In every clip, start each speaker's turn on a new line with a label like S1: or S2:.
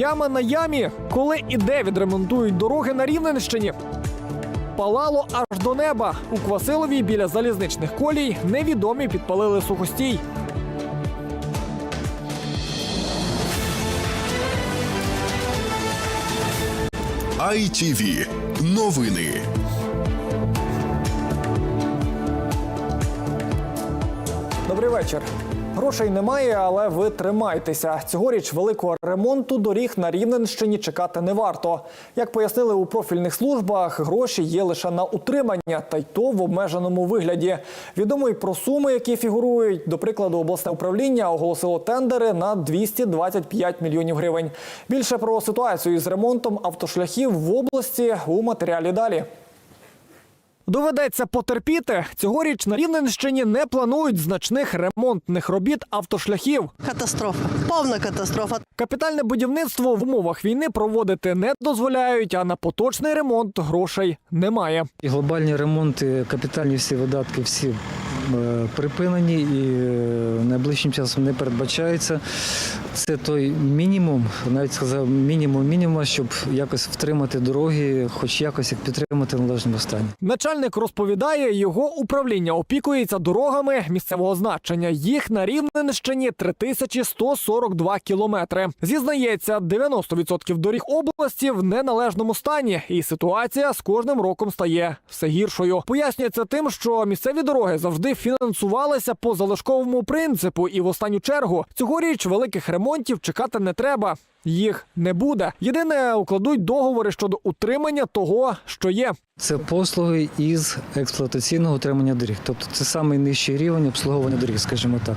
S1: Яма на ямі, коли і де відремонтують дороги на Рівненщині. Палало аж до неба. У Квасилові біля залізничних колій невідомі підпалили сухостій.
S2: ITV. Новини.
S1: Добрий вечір. Грошей немає, але ви тримайтеся. Цьогоріч великого ремонту доріг на Рівненщині чекати не варто. Як пояснили у профільних службах, гроші є лише на утримання, та й то в обмеженому вигляді. Відомо й про суми, які фігурують. До прикладу, обласне управління оголосило тендери на 225 мільйонів гривень. Більше про ситуацію з ремонтом автошляхів в області у матеріалі далі. Доведеться потерпіти. Цьогоріч на Рівненщині не планують значних ремонтних робіт автошляхів.
S3: Катастрофа, повна катастрофа.
S1: Капітальне будівництво в умовах війни проводити не дозволяють, а на поточний ремонт грошей немає.
S4: І глобальні ремонти, капітальні всі видатки, всі припинені і е, найближчим часом не передбачається. Це той мінімум, навіть сказав мінімум мінімума, щоб якось втримати дороги, хоч якось їх підтримати в належному стані.
S1: Начальник розповідає, його управління опікується дорогами місцевого значення. Їх на Рівненщині 3142 кілометри. Зізнається, 90% доріг області в неналежному стані, і ситуація з кожним роком стає все гіршою. Пояснюється тим, що місцеві дороги завжди фінансувалися по залишковому принципу, і в останню чергу цьогоріч великих ремонтів чекати не треба. Їх не буде. Єдине, укладуть договори щодо утримання того, що є.
S4: Це послуги із експлуатаційного утримання доріг. Тобто це самий нижчий рівень обслуговування доріг, скажімо так.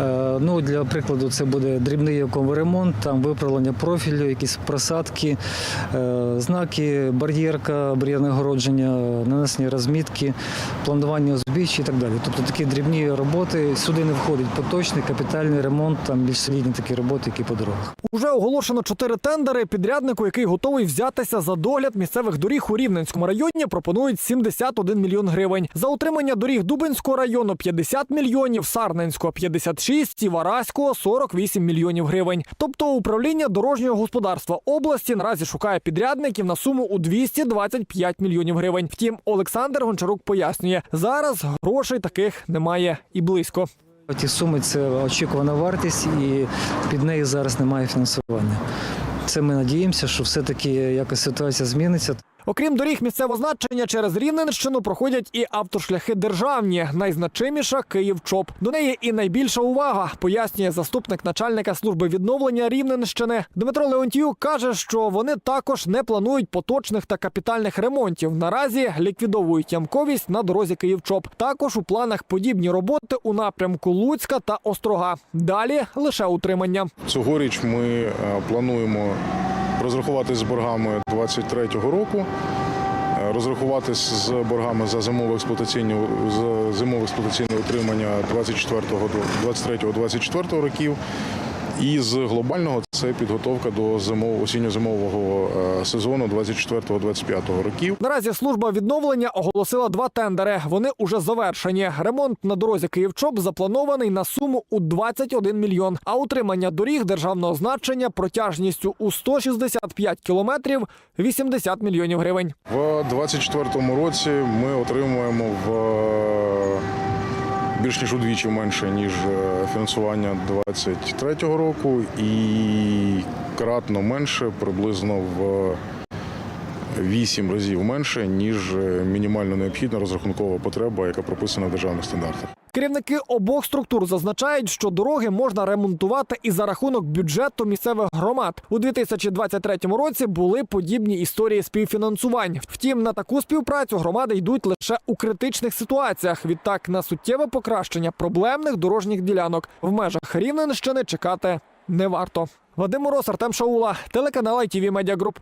S4: Е, Ну, для прикладу, це буде дрібний ремонт, там виправлення профілю, якісь просадки, е, знаки, бар'єрка, бар'єрне огородження, нанесення розмітки, планування узбіччя і так далі. Тобто такі дрібні роботи сюди не входить поточний, капітальний ремонт, там більш солідні такі роботи, які по дорогах.
S1: Уже оголошено чотири тендери. Підряднику, який готовий взятися за догляд місцевих доріг у Рівненському районі, пропонують 71 мільйон гривень. За утримання доріг Дубинського району 50 мільйонів, Сарненського 56 і Вараського 48 мільйонів гривень. Тобто управління дорожнього господарства області наразі шукає підрядників на суму у 225 мільйонів гривень. Втім, Олександр Гончарук пояснює, зараз грошей таких немає і близько.
S4: Ті суми це очікувана вартість, і під нею зараз немає фінансування. Це ми надіємося, що все-таки якось ситуація зміниться.
S1: Окрім доріг місцевого значення, через Рівненщину проходять і автошляхи державні. Найзначиміша Київ-ЧОП. До неї і найбільша увага, пояснює заступник начальника служби відновлення Рівненщини. Дмитро Леонтіюк каже, що вони також не планують поточних та капітальних ремонтів. Наразі ліквідовують ямковість на дорозі Київ-ЧОП. Також у планах подібні роботи у напрямку Луцька та Острога. Далі лише утримання.
S5: Цьогоріч ми е, плануємо розрахуватись з боргами 23-го року, е, розрахуватись з боргами за зимове експлуатаційне за зимове експлуатаційне утримання 24-го, 23-24 років. І з глобального це підготовка до зимового осінньо-зимового е, сезону 24-25 років.
S1: Наразі служба відновлення оголосила два тендери. Вони уже завершені. Ремонт на дорозі Київ-Чоп запланований на суму у 21 мільйон. А утримання доріг державного значення протяжністю у 165 кілометрів 80 мільйонів гривень.
S5: В 24-му році ми отримуємо в е, більш ніж удвічі менше, ніж е, фінансування 23-го року, і кратно менше, приблизно в 8 разів менше, ніж е, мінімально необхідна розрахункова потреба, яка прописана в державних стандартах.
S1: Керівники обох структур зазначають, що дороги можна ремонтувати і за рахунок бюджету місцевих громад. У 2023 році були подібні історії співфінансувань. Втім, на таку співпрацю громади йдуть лише у критичних ситуаціях. Відтак на суттєве покращення проблемних дорожніх ділянок в межах Рівненщини чекати не варто. Вадим Мороз, Артем Шаула, телеканал ITV Media Group.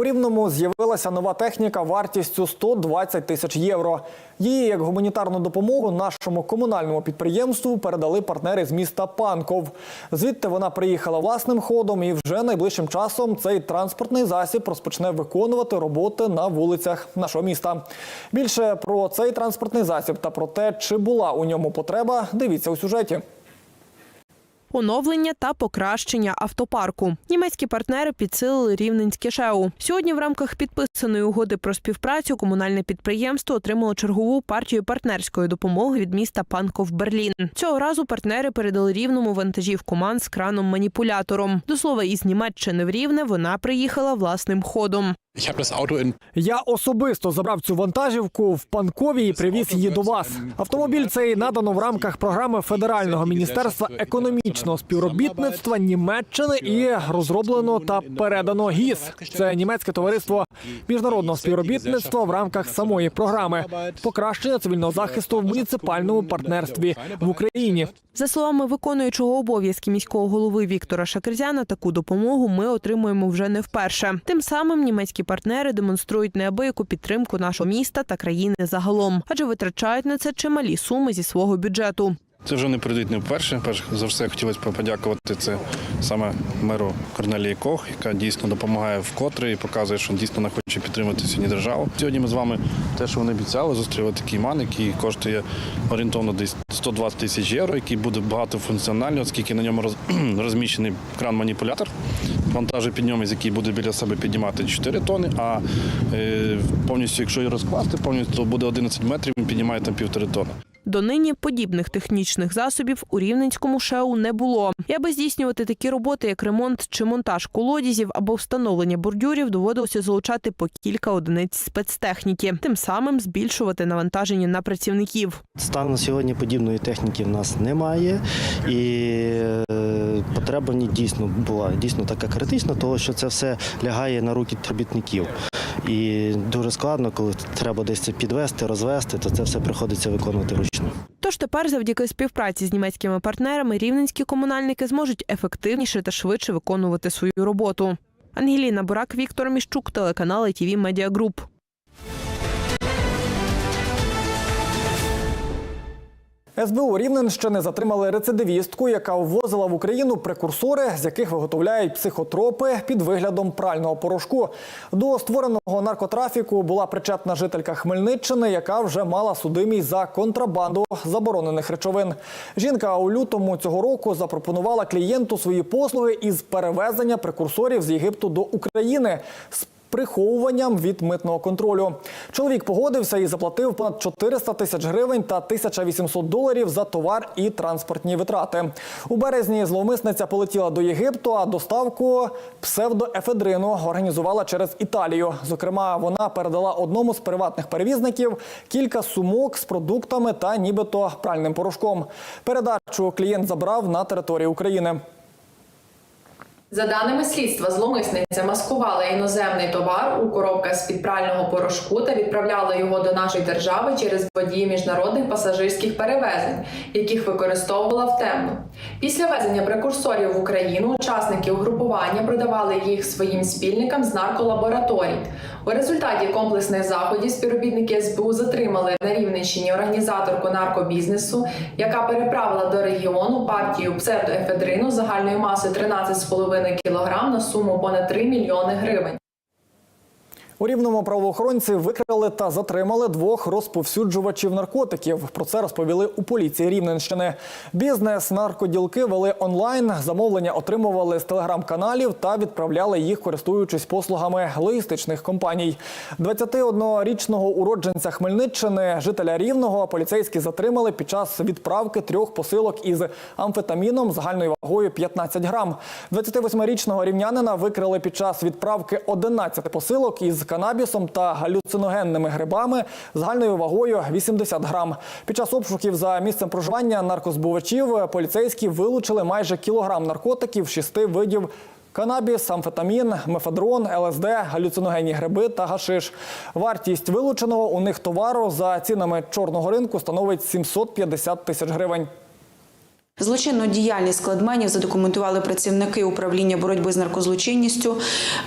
S1: У Рівному з'явилася нова техніка вартістю 120 тисяч євро. Її як гуманітарну допомогу нашому комунальному підприємству передали партнери з міста Панков. Звідти вона приїхала власним ходом, і вже найближчим часом цей транспортний засіб розпочне виконувати роботи на вулицях нашого міста. Більше про цей транспортний засіб та про те, чи була у ньому потреба, дивіться у сюжеті.
S6: Оновлення та покращення автопарку. Німецькі партнери підсилили рівненське ШЕУ. Сьогодні в рамках підписаної угоди про співпрацю комунальне підприємство отримало чергову партію партнерської допомоги від міста Панков Берлін. Цього разу партнери передали рівному вантажівку МАН з краном-маніпулятором. До слова, із Німеччини в Рівне вона приїхала власним ходом.
S1: Я особисто забрав цю вантажівку в Панкові і привіз її до вас. Автомобіль цей надано в рамках програми Федерального міністерства економічного співробітництва Німеччини і розроблено та передано ГІС. Це німецьке товариство міжнародного співробітництва в рамках самої програми покращення цивільного захисту в муніципальному партнерстві в Україні.
S6: За словами виконуючого обов'язки міського голови Віктора Шакерзяна, таку допомогу ми отримуємо вже не вперше. Тим самим німецькі партнери демонструють неабияку підтримку нашого міста та країни загалом, адже витрачають на це чималі суми зі свого бюджету.
S7: Це вже не прийдуть не вперше. Перш за все хотілося б подякувати це саме меру Корнелії Кох, яка дійсно допомагає вкотре і показує, що дійсно вона хоче підтримати сьогодні державу. Сьогодні ми з вами те, що вони обіцяли, зустріли такий ман, який коштує орієнтовно десь 120 тисяч євро, який буде багатофункціональний, оскільки на ньому роз- розміщений кран-маніпулятор, вантажопідйомець, який буде біля себе піднімати 4 тони, а е, повністю, якщо її розкласти, повністю буде 11 метрів, він піднімає там півтори тони.
S6: Донині подібних технічних засобів у рівненському шеу не було. І аби здійснювати такі роботи, як ремонт чи монтаж колодязів або встановлення бордюрів, доводилося залучати по кілька одиниць спецтехніки, тим самим збільшувати навантаження на працівників.
S8: Станом на сьогодні подібної техніки в нас немає, і е, потреба в дійсно була дійсно така критична, тому що це все лягає на руки робітників. І дуже складно, коли треба десь це підвести, розвести, то це все приходиться виконувати ручно.
S6: Тож тепер, завдяки співпраці з німецькими партнерами, рівненські комунальники зможуть ефективніше та швидше виконувати свою роботу. Ангеліна Бурак, Віктор Міщук, телеканал ITV Group.
S1: СБУ Рівненщини затримали рецидивістку, яка ввозила в Україну прекурсори, з яких виготовляють психотропи під виглядом прального порошку. До створеного наркотрафіку була причетна жителька Хмельниччини, яка вже мала судимість за контрабанду заборонених речовин. Жінка у лютому цього року запропонувала клієнту свої послуги із перевезення прекурсорів з Єгипту до України. Приховуванням від митного контролю чоловік погодився і заплатив понад 400 тисяч гривень та 1800 доларів за товар і транспортні витрати. У березні зловмисниця полетіла до Єгипту, а доставку псевдоефедрину організувала через Італію. Зокрема, вона передала одному з приватних перевізників кілька сумок з продуктами та нібито пральним порошком. Передачу клієнт забрав на території України.
S9: За даними слідства, зловмисниця маскувала іноземний товар у коробках з під прального порошку та відправляла його до нашої держави через водії міжнародних пасажирських перевезень, яких використовувала в темну. Після везення прекурсорів в Україну учасники угрупування продавали їх своїм спільникам з нарколабораторій. У результаті комплексних заходів співробітники СБУ затримали Рівненщині організаторку наркобізнесу, яка переправила до регіону партію псевдоефедрину загальною масою 13,5 кг на суму понад 3 мільйони гривень.
S1: У рівному правоохоронці викрили та затримали двох розповсюджувачів наркотиків. Про це розповіли у поліції Рівненщини. Бізнес наркоділки вели онлайн. Замовлення отримували з телеграм-каналів та відправляли їх, користуючись послугами логістичних компаній. 21-річного уродженця Хмельниччини, жителя Рівного, поліцейські затримали під час відправки трьох посилок із амфетаміном загальною вагою 15 грам. 28-річного рівнянина викрили під час відправки 11 посилок із канабісом та галюциногенними грибами загальною вагою 80 грам. Під час обшуків за місцем проживання наркозбувачів поліцейські вилучили майже кілограм наркотиків шести видів. Канабіс, амфетамін, мефедрон, ЛСД, галюциногенні гриби та гашиш. Вартість вилученого у них товару за цінами чорного ринку становить 750 тисяч гривень.
S10: Злочинну діяльність складменів задокументували працівники управління боротьби з наркозлочинністю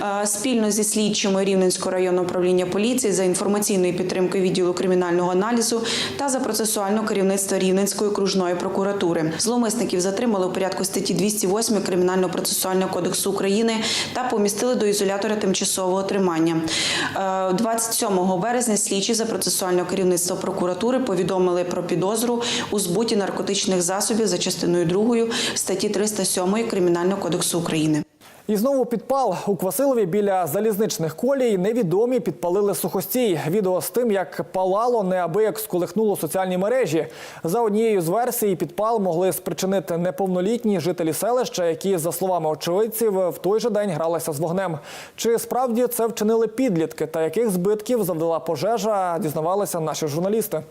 S10: Е, спільно зі слідчими Рівненського районного управління поліції за інформаційної підтримки відділу кримінального аналізу та за процесуального керівництва Рівненської окружної прокуратури. Зловмисників затримали у порядку статті 208 Кримінального процесуального кодексу України та помістили до ізолятора тимчасового тримання. Е, 27 березня слідчі за процесуального керівництва прокуратури повідомили про підозру у збуті наркотичних засобів за частиною частиною 2 статті 307 Кримінального кодексу України.
S1: І знову підпал у Квасилові біля залізничних колій невідомі підпалили сухостій. Відео з тим, як палало, неабияк сколихнуло соціальні мережі. За однією з версій, підпал могли спричинити неповнолітні жителі селища, які, за словами очевидців, в той же день гралися з вогнем. Чи справді це вчинили підлітки та яких збитків завдала пожежа, дізнавалися наші журналісти.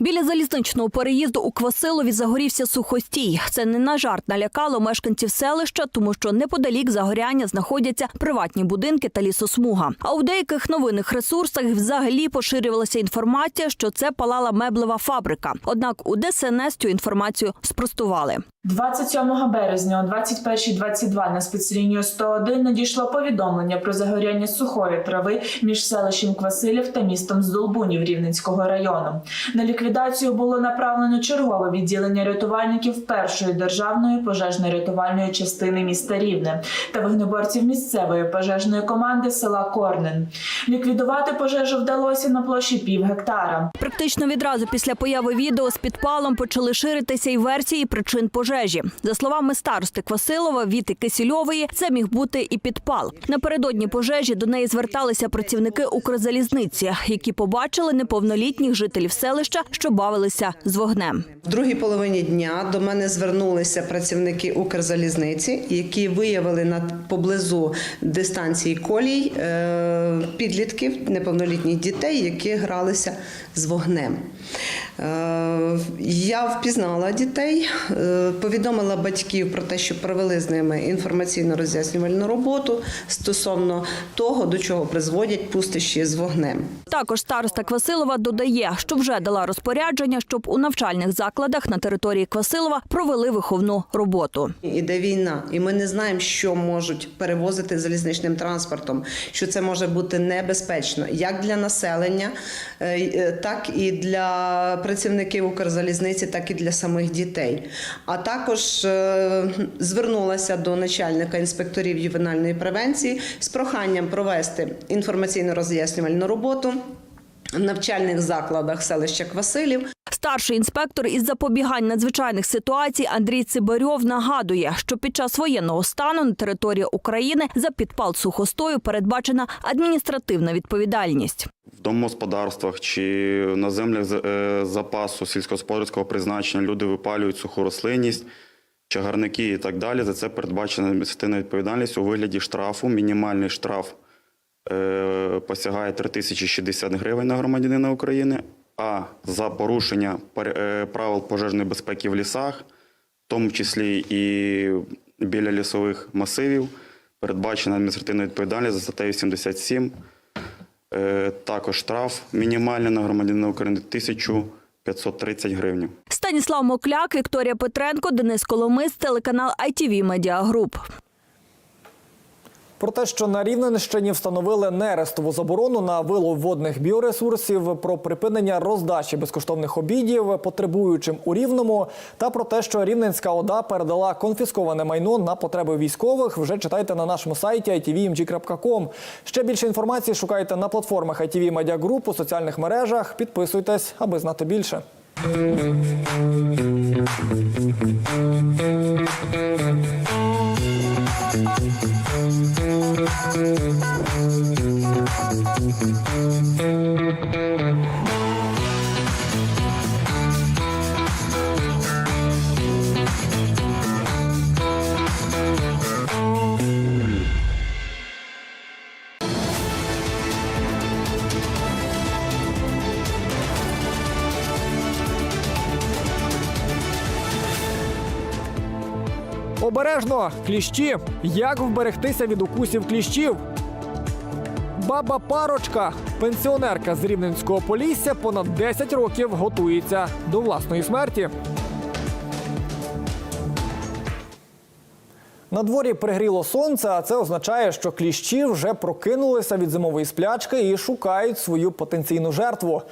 S11: Біля залізничного переїзду у Квасилові загорівся сухостій. Це не на жарт налякало мешканців селища, тому що неподалік загоряння знаходяться приватні будинки та лісосмуга. А у деяких новинних ресурсах взагалі поширювалася інформація, що це палала меблева фабрика. Однак у ДСНС цю інформацію спростували.
S12: 27 березня о 21.22 на спецлінію 101 надійшло повідомлення про загоряння сухої трави між селищем Квасилів та містом Здолбунів Рівненського району. На ліквідацію було направлено чергове відділення рятувальників першої державної пожежно-рятувальної частини міста Рівне та вогнеборців місцевої пожежної команди села Корнен. Ліквідувати пожежу вдалося на площі пів гектара.
S11: Практично відразу після появи відео з підпалом почали ширитися й версії причин пожежі. За словами старости Квасилова Віти Кисільової, це міг бути і підпал. Напередодні пожежі до неї зверталися працівники Укрзалізниці, які побачили неповнолітніх жителів селища, що бавилися з вогнем.
S13: В другій половині дня до мене звернулися працівники Укрзалізниці, які виявили на поблизу дистанції колій е, підлітків, неповнолітніх дітей, які гралися з вогнем. Е, Я впізнала дітей, е, повідомила батьків про те, що провели з ними інформаційно-роз'яснювальну роботу стосовно того, до чого призводять пустощі з вогнем.
S11: Також староста Квасилова додає, що вже дала розпорядження, щоб у навчальних закладах на території Квасилова провели виховну роботу.
S13: Іде війна, і ми не знаємо, що можуть перевозити залізничним транспортом, що це може бути небезпечно як для населення, е, так і для працівників Укрзалізниці, так і для самих дітей. А також е, звернулася до начальника інспекторів ювенальної превенції з проханням провести інформаційно-роз'яснювальну роботу в навчальних закладах селища Квасилів.
S11: Старший інспектор із запобігань надзвичайних ситуацій Андрій Цибарьов нагадує, що під час воєнного стану на території України за підпал сухостою передбачена адміністративна відповідальність.
S14: в домогосподарствах чи на землях е, запасу сільськогосподарського призначення люди випалюють суху рослинність, чагарники і так далі. За це передбачена адміністративна відповідальність у вигляді штрафу. Мінімальний штраф посягає 3060 гривень на громадянина України. А за порушення е, правил пожежної безпеки в лісах, в тому числі і біля лісових масивів, передбачена адміністративна відповідальність за статтею 77 Е, Також штраф мінімальний на громадянина України 1530 гривень.
S11: Станіслав Мокляк, Вікторія Петренко, Денис Коломис, телеканал ITV Media Group.
S1: Про те, що на Рівненщині встановили нерестову заборону на вилов водних біоресурсів, про припинення роздачі безкоштовних обідів потребуючим у Рівному, та про те, що Рівненська ОДА передала конфісковане майно на потреби військових, вже читайте на нашому сайті itvmg.com. Ще більше інформації шукайте на платформах ITV Media Group у соціальних мережах. Підписуйтесь, аби знати більше. Thank you. Обережно кліщі. Як вберегтися від укусів кліщів? Баба парочка, пенсіонерка з Рівненського Полісся, понад 10 років готується до власної смерті. На дворі пригріло сонце, а це означає, що кліщі вже прокинулися від зимової сплячки і шукають свою потенційну жертву.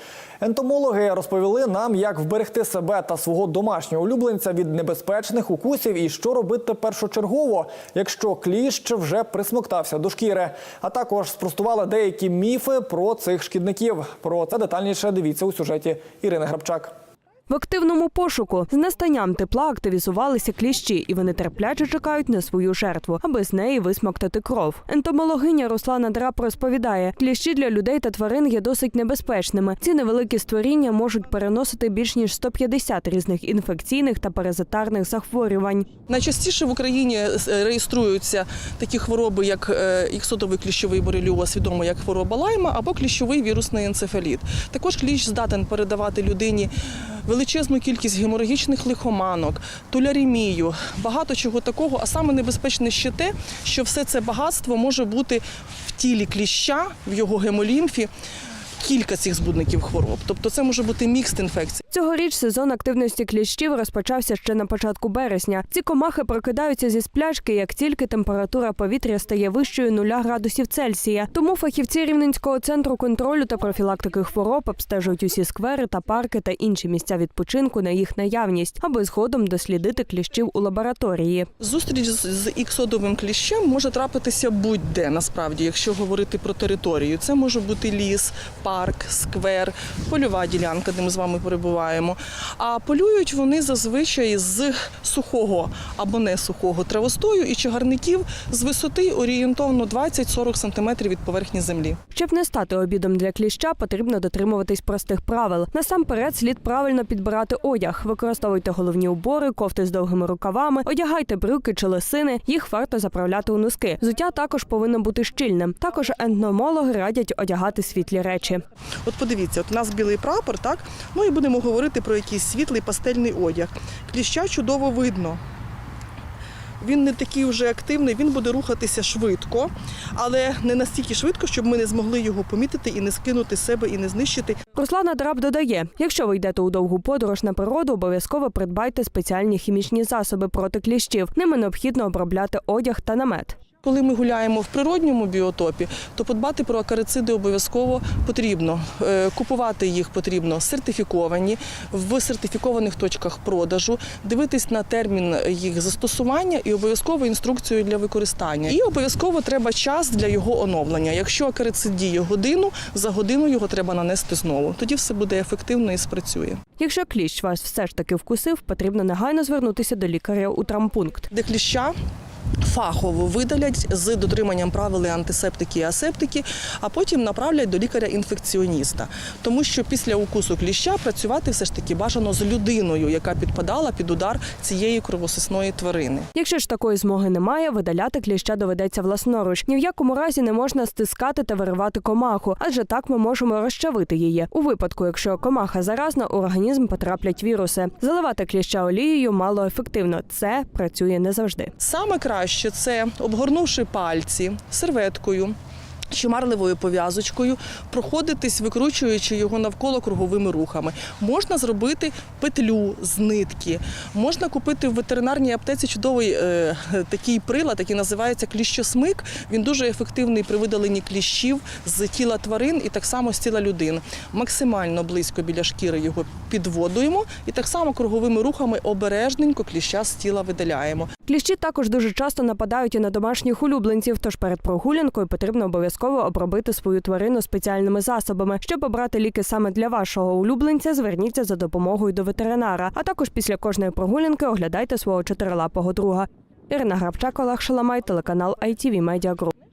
S1: Ентомологи розповіли нам, як вберегти себе та свого домашнього улюбленця від небезпечних укусів і що робити першочергово, якщо кліщ вже присмоктався до шкіри. А також спростували деякі міфи про цих шкідників. Про це детальніше дивіться у сюжеті Ірини Грабчак.
S2: В активному пошуку з настанням тепла активізувалися кліщі, і вони терпляче чекають на свою жертву, аби з неї висмоктати кров. Ентомологиня Руслана Драп розповідає, кліщі для людей та тварин є досить небезпечними. Ці невеликі створіння можуть переносити більш ніж 150 різних інфекційних та паразитарних захворювань.
S3: Найчастіше в Україні е, реєструються такі хвороби, як е, іксодовий кліщовий бореліоз, відомо як хвороба лайма, або кліщовий вірусний енцефаліт. Також кліщ здатен передавати людині величезну кількість геморагічних лихоманок, тулярімію, багато чого такого. А саме небезпечне ще те, що все це багатство може бути в тілі кліща, в його гемолімфі. Кілька цих збудників хвороб, тобто це може бути мікс інфекцій.
S2: Цьогоріч сезон активності кліщів розпочався ще на початку березня. Ці комахи прокидаються зі сплячки, як тільки температура повітря стає вищою 0 градусів Цельсія. Тому фахівці Рівненського центру контролю та профілактики хвороб обстежують усі сквери та парки та інші місця відпочинку на їх наявність, аби згодом дослідити кліщів у лабораторії.
S3: Зустріч з іксодовим кліщем може трапитися будь-де насправді, якщо говорити про територію. Це може бути ліс, парк, сквер, польова ділянка, де ми з вами перебуваємо. А полюють вони зазвичай з сухого або не сухого травостою і чагарників з висоти орієнтовно 20-40 см від поверхні землі.
S2: Щоб не стати обідом для кліща, потрібно дотримуватись простих правил. Насамперед слід правильно підбирати одяг. Використовуйте головні убори, кофти з довгими рукавами, одягайте брюки чи лисини. Їх варто заправляти у носки. Взуття також повинно бути щільним. Також ентомологи радять одягати світлі речі.
S3: От подивіться, от у нас білий прапор, так? Ну і будемо говорити про якийсь світлий пастельний одяг. Кліща чудово видно. Він не такий вже активний, він буде рухатися швидко, але не настільки швидко, щоб ми не змогли його помітити і не скинути себе, і не знищити.
S2: Руслана Драб додає: якщо ви йдете у довгу подорож на природу, обов'язково придбайте спеціальні хімічні засоби проти кліщів. Ними необхідно обробляти одяг та намет.
S3: Коли ми гуляємо в природньому біотопі, то подбати про акарициди обов'язково потрібно. Е, Купувати їх потрібно сертифіковані в сертифікованих точках продажу, дивитись на термін їх застосування і обов'язково інструкцію для використання. І обов'язково треба час для його оновлення. Якщо акарицид діє годину, за годину його треба нанести знову. Тоді все буде ефективно і спрацює.
S2: Якщо кліщ вас все ж таки вкусив, потрібно негайно звернутися до лікаря у травмпункт.
S3: Де кліща фахово видалять з дотриманням правил антисептики і асептики, а потім направлять до лікаря-інфекціоніста. Тому що після укусу кліща працювати все ж таки бажано з людиною, яка підпадала під удар цієї кровососної тварини.
S2: Якщо ж такої змоги немає, видаляти кліща доведеться власноруч. Ні в якому разі не можна стискати та виривати комаху, адже так ми можемо розчавити її. У випадку, якщо комаха заразна, у організм потраплять віруси. Заливати кліща олією мало ефективно. Це працює не завжди.
S3: Саме краще це обгорнувши пальці серветкою. Чи марливою пов'язочкою проходитись, викручуючи його навколо круговими рухами. Можна зробити петлю з нитки, можна купити в ветеринарній аптеці чудовий е, такий прилад, який називається кліщосмик. Він дуже ефективний при видаленні кліщів з тіла тварин і так само з тіла людин. Максимально близько біля шкіри його підводуємо і так само круговими рухами обережненько кліща з тіла видаляємо.
S2: Кліщі також дуже часто нападають і на домашніх улюбленців, тож перед прогулянкою потрібно обов'язково обробити свою тварину спеціальними засобами. Щоб обрати ліки саме для вашого улюбленця, зверніться за допомогою до ветеринара. А також після кожної прогулянки оглядайте свого чотирилапого друга. Ірина Грабчак, Олег Шаламай, телеканал ITV Media Group.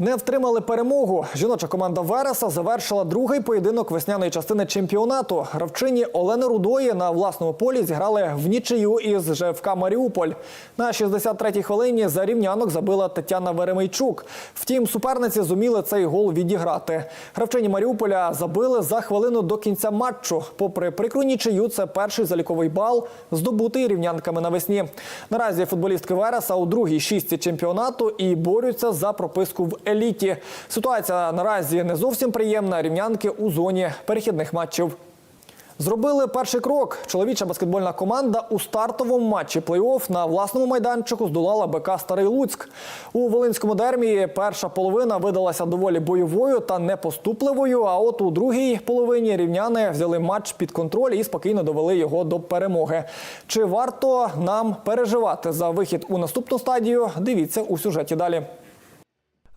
S1: Не втримали перемогу. Жіноча команда Вереса завершила другий поєдинок весняної частини чемпіонату. Гравчині Олени Рудої на власному полі зіграли в нічию із ЖФК Маріуполь. На 63-й хвилині за рівнянок забила Тетяна Веремейчук. Втім, суперниці зуміли цей гол відіграти. Гравчині Маріуполя забили за хвилину до кінця матчу. Попри прикру нічию, це перший заліковий бал, здобутий рівнянками навесні. Наразі футболістки Вереса у другій шістці чемпіонату і борються за прописку в еліті. Ситуація наразі не зовсім приємна. Рівнянки у зоні перехідних матчів. Зробили перший крок. Чоловіча баскетбольна команда у стартовому матчі плей-офф на власному майданчику здолала БК Старий Луцьк. У Волинському дермі перша половина видалася доволі бойовою та непоступливою. А от у другій половині рівняни взяли матч під контроль і спокійно довели його до перемоги. Чи варто нам переживати за вихід у наступну стадію? Дивіться у сюжеті далі.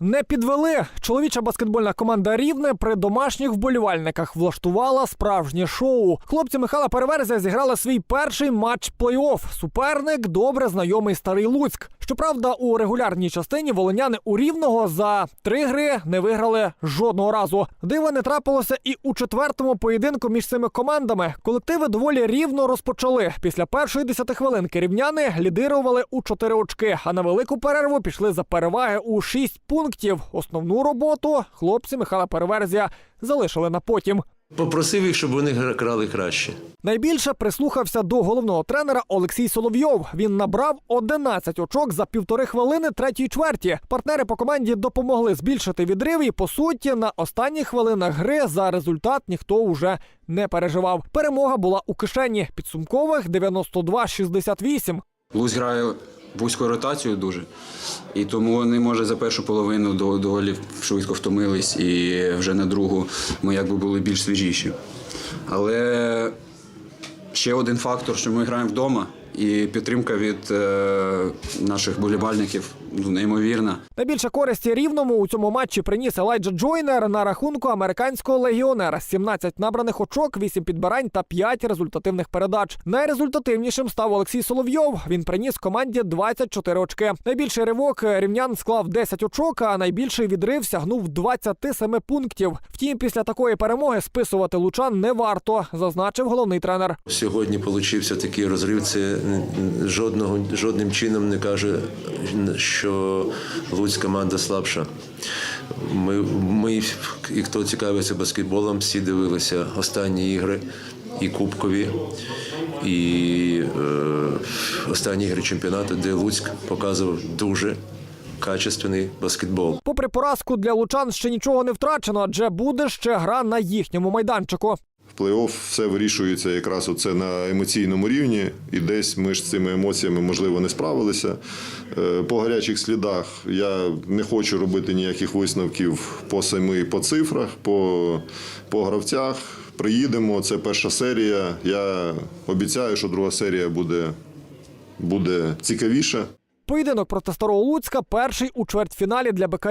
S1: Не підвели. Чоловіча баскетбольна команда Рівне при домашніх вболівальниках влаштувала справжнє шоу. Хлопці Михайла Переверзя зіграли свій перший матч плей-офф. Суперник добре знайомий старий Луцьк. Щоправда, у регулярній частині волиняни у рівного за три гри не виграли жодного разу. Дива не трапилося і у четвертому поєдинку між цими командами. Колективи доволі рівно розпочали. Після першої десятихвилинки рівняни лідирували у чотири очки, а на велику перерву пішли за переваги у шість пунктів. Основну роботу хлопці Михайла Переверзя залишили на потім.
S15: Попросив їх, щоб вони грали краще.
S1: Найбільше прислухався до головного тренера Олексій Соловйов. Він набрав 11 очок за півтори хвилини третьої чверті. Партнери по команді допомогли збільшити відрив, і по суті на останніх хвилинах гри за результат ніхто уже не переживав. Перемога була у кишені. Підсумкових 92-68.
S16: Луз грає вузьку ротацію дуже. І тому вони, може, за першу половину доволі швидко втомились, і вже на другу ми якби були більш свіжіші. Але ще один фактор, що ми граємо вдома, і підтримка від е, наших болівальників неймовірна.
S1: Найбільше користі рівному у цьому матчі приніс Елайджа Джойнер на рахунку американського легіонера. 17 набраних очок, 8 підбирань та 5 результативних передач. Найрезультативнішим став Олексій Соловйов. Він приніс команді 24 очки. Найбільший ривок рівнян склав 10 очок, а найбільший відрив сягнув 27 пунктів. Втім, після такої перемоги списувати лучан не варто, зазначив головний тренер.
S15: Сьогодні получився такий розрив. Це жодного жодним чином не каже, що Луцьк команда слабша. Ми, ми, і хто цікавиться баскетболом, всі дивилися останні ігри і кубкові, і е, останні ігри чемпіонату, де Луцьк показував дуже качественний баскетбол.
S1: Попри поразку для лучан ще нічого не втрачено, адже буде ще гра на їхньому майданчику.
S17: В плей-офф все вирішується якраз оце на емоційному рівні, і десь ми ж з цими емоціями, можливо, не справилися. Е, По гарячих слідах я не хочу робити ніяких висновків по самі по цифрах, по, по гравцях. Приїдемо, це перша серія. Я обіцяю, що друга серія буде, буде цікавіша.
S1: Поєдинок проти старого Луцька перший у чвертьфіналі для БК.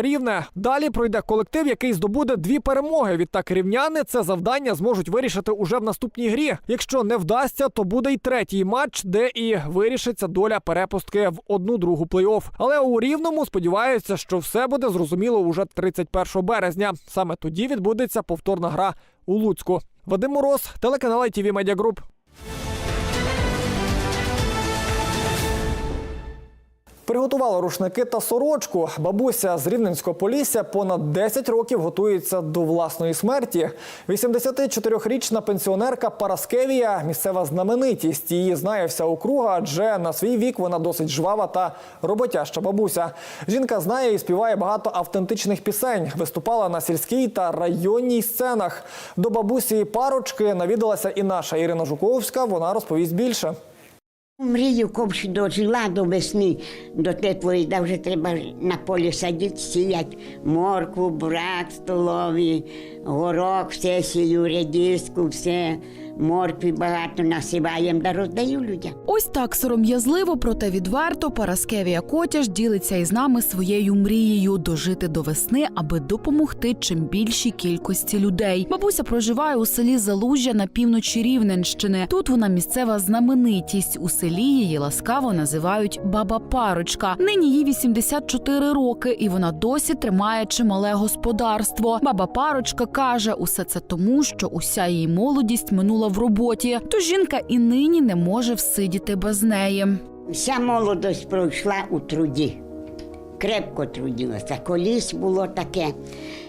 S1: Далі пройде колектив, який здобуде дві перемоги. Відтак рівняни це завдання зможуть вирішити уже в наступній грі. Якщо не вдасться, то буде й третій матч, де і вирішиться доля перепустки в одну другу плей-офф. Але у рівному сподіваються, що все буде зрозуміло уже 31 березня. Саме тоді відбудеться повторна гра у Луцьку. Вадим Мороз, телеканал ITV Media Group. Приготувала рушники та сорочку. Бабуся з Рівненського Полісся понад 10 років готується до власної смерті. 84-річна пенсіонерка Параскевія місцева знаменитість. Її знає вся округа, адже на свій вік вона досить жвава та роботяща бабуся. Жінка знає і співає багато автентичних пісень. Виступала на сільській та районній сценах. До бабусі парочки навідалася і наша Ірина Жуковська. Вона розповість більше.
S18: Мрію, ковш дожила до весни, до теплої, де вже треба на полі садити, сіять моркву, брак, столові, горох, все сію, редиску, все, моркві багато насіваємо, да роздаю людям.
S19: Ось так сором'язливо, проте відверто Параскевія Котяш ділиться із нами своєю мрією дожити до весни, аби допомогти чим більшій кількості людей. Бабуся проживає у селі Залужжя на півночі Рівненщини. Тут вона місцева знаменитість. У селі її ласкаво називають баба Парочка. Нині їй 84 роки, і вона досі тримає чимале господарство. Баба Парочка каже, усе це тому, що уся її молодість минула в роботі. Тож жінка і нині не може всидіти без неї.
S18: Вся молодость пройшла у труді, крепко трудилася. Колись було таке,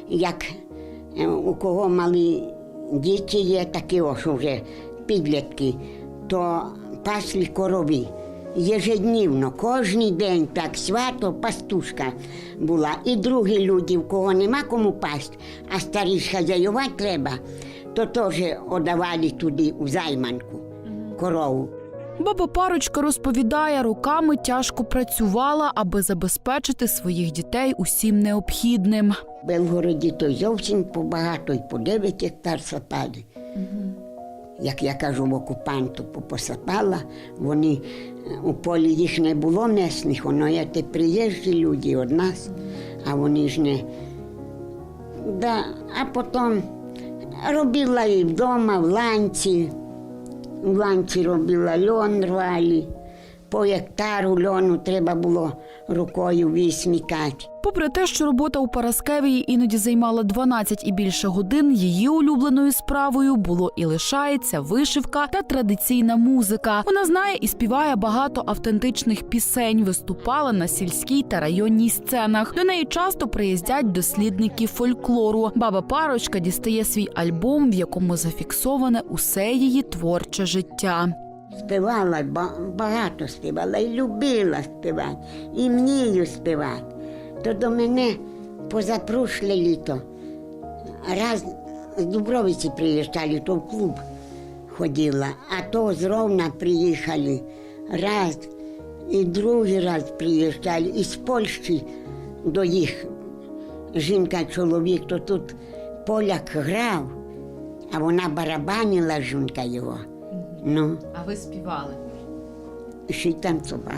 S18: як е, у кого малі діти є, такі ось вже підлітки, то пасли корові. Єжеднівно, кожен день так свято пастушка була. І другі люди, в кого нема кому пасть, а старі хазяювати треба, то теж одавали туди у займанку корову.
S19: Баба парочка розповідає, роками тяжко працювала, аби забезпечити своїх дітей усім необхідним.
S18: В Белгороді то зовсім побагато, й по 9 гектар сапали. Як я кажу, в окупанту посапала, вони е, у полі їх не було місних, воно є те приїжджі люди від нас. а вони ж не. Да, а потім робила і вдома, в ланці. В ланці робила льон рвали. По гектару льону треба було рукою висмікати.
S19: Попри те, що робота у Параскевії іноді займала 12 і більше годин, її улюбленою справою було і лишається вишивка та традиційна музика. Вона знає і співає багато автентичних пісень, виступала на сільській та районній сценах. До неї часто приїздять дослідники фольклору. Баба парочка дістає свій альбом, в якому зафіксоване усе її творче життя.
S18: Співала, ба- багато співала і любила співати, і мрію співати. То до мене позапрошле літо раз з Дубровиці приїжджали, то в клуб ходила, а то з Ровна приїхали раз, і другий раз приїжджали, із Польщі до їх жінка, чоловік, то тут поляк грав, а вона барабанила жінка його. Ну,
S19: А ви співали?
S18: ще й танцювала.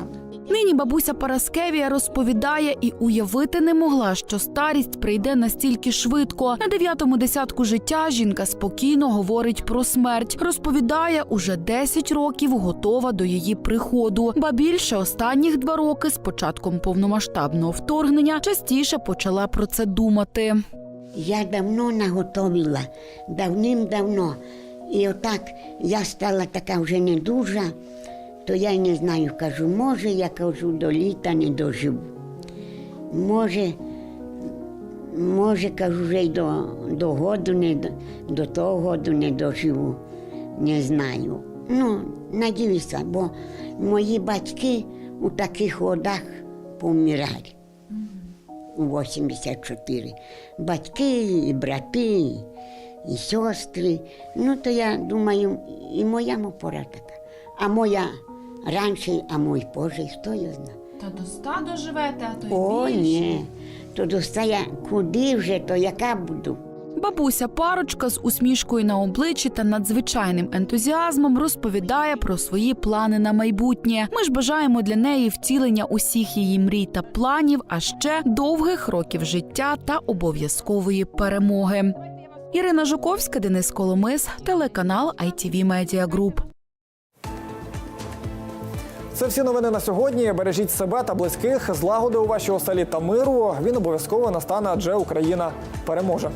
S19: Нині бабуся Параскевія розповідає і уявити не могла, що старість прийде настільки швидко. На дев'ятому десятку життя жінка спокійно говорить про смерть. Розповідає, уже 10 років готова до її приходу. Ба більше останніх два роки з початком повномасштабного вторгнення частіше почала про це думати.
S18: Я давно наготовила, давним-давно. І отак я стала така вже не дуже, то я й не знаю, кажу, може, я кажу, до літа не доживу. Може, може, кажу, вже й до, до году не до, того году не доживу. Не знаю. Ну, надіюся, бо мої батьки у таких годах помирали у 84. Батьки, і брати, і сестри. Ну, то я думаю, і моя пора така. А моя раніше, а мой позже, хто я знає.
S19: Та до ста доживете, а то
S18: О, ні. То до ста я куди вже, то яка буду?
S19: Бабуся парочка з усмішкою на обличчі та надзвичайним ентузіазмом розповідає про свої плани на майбутнє. Ми ж бажаємо для неї втілення усіх її мрій та планів, а ще довгих років життя та обов'язкової перемоги. Ірина Жуковська, Денис Коломис, телеканал ITV Media Group.
S1: Це всі новини на сьогодні. Бережіть себе та близьких, злагоди у вашій оселі та миру. Він обов'язково настане, адже Україна переможе.